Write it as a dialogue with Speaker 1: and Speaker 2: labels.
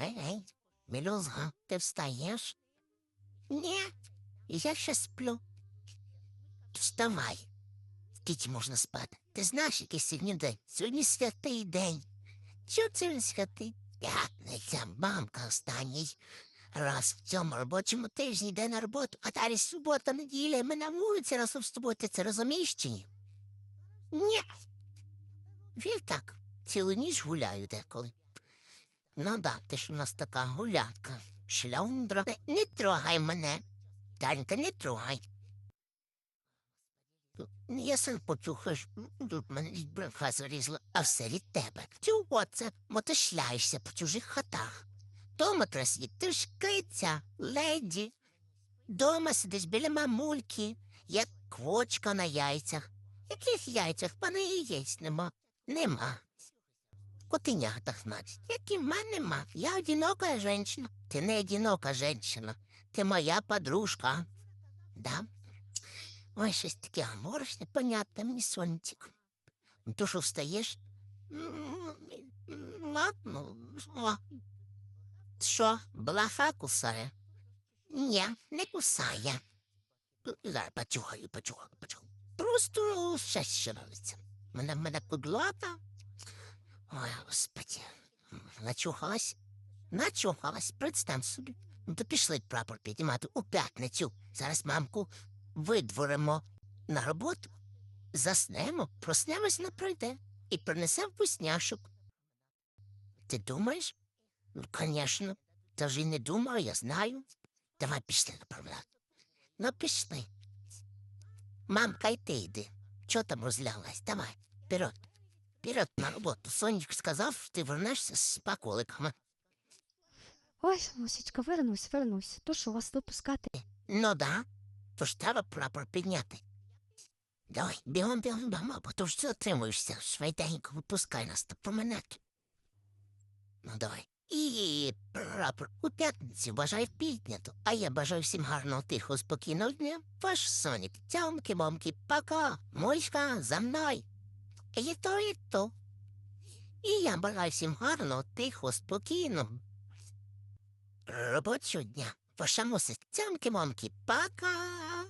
Speaker 1: Ей, ей, мілюзга, ти встаєш? Ні, я ще сплю. Вставай. Скільки можна спати? Ти знаєш, який сьогодні день? Сьогодні святий день. Чого це він святий? П'ятниця, мамка останній. Раз в цьому робочому тижні йде на роботу, а далі субота, неділя, і ми на вулиці раз в суботу. Це розумієш чи ні? Ні. Він так, цілу ніч гуляю деколи. Ну да, ти ж у нас така гулятка. Шльондра. Не, не трогай мене. Танька, не трогай. Я сам почухаєш, тут мене від браха зарізало, а все від тебе. Чого це? Бо ти шляєшся по чужих хатах. Дома красі, ти ж киця, леді. Дома сидиш біля мамульки, як квочка на яйцях. Яких яйцях? В і яєць нема. Нема. Котенятах, значить. Як і в мене нема. Я одинока жінка. Ти не одинока жінка. Ти моя подружка. Да? Ой, щось таке гаморочне, понятне мені сонечко. Ну, То що встаєш? Ладно. Що, блаха кусає? Ні, не кусає. Зараз почухаю, почухаю, почухаю. Просто що робиться. Мене мене кудлата. Ой, господи. Начухалась? Начухалась, представ собі. Ну, то пішли прапор піднімати у п'ятницю. Зараз мамку видворимо на роботу, заснемо, проснемось на пройде і принесемо вкусняшок. Ти думаєш? Ну, звісно. Та ж і не думаю, я знаю. Давай пішли направляти. Ну, пішли. Мамка, й ти йди. Чого там розлялась? Давай, вперед. Вперед на роботу. Сонечко сказав, ти вернешся з паколиками.
Speaker 2: Ой, Мусічка, вернусь, вернусь. То що вас випускати?
Speaker 1: Ну да, то ж треба прапор підняти. Давай, бігом, бігом, бігом, бо то ж ти отримуєшся. Швиденько випускай нас та поминати. Ну давай. І прапор у п'ятницю бажаю піднято, а я бажаю всім гарного, тихого, спокійного дня. Ваш Сонік, тямки, момки, пока, мишка, за мною. І то, і то. І я бажаю всім гарного, тихо, спокійно. Робочого дня. Ваша мусить, Цямки-мамки. пока.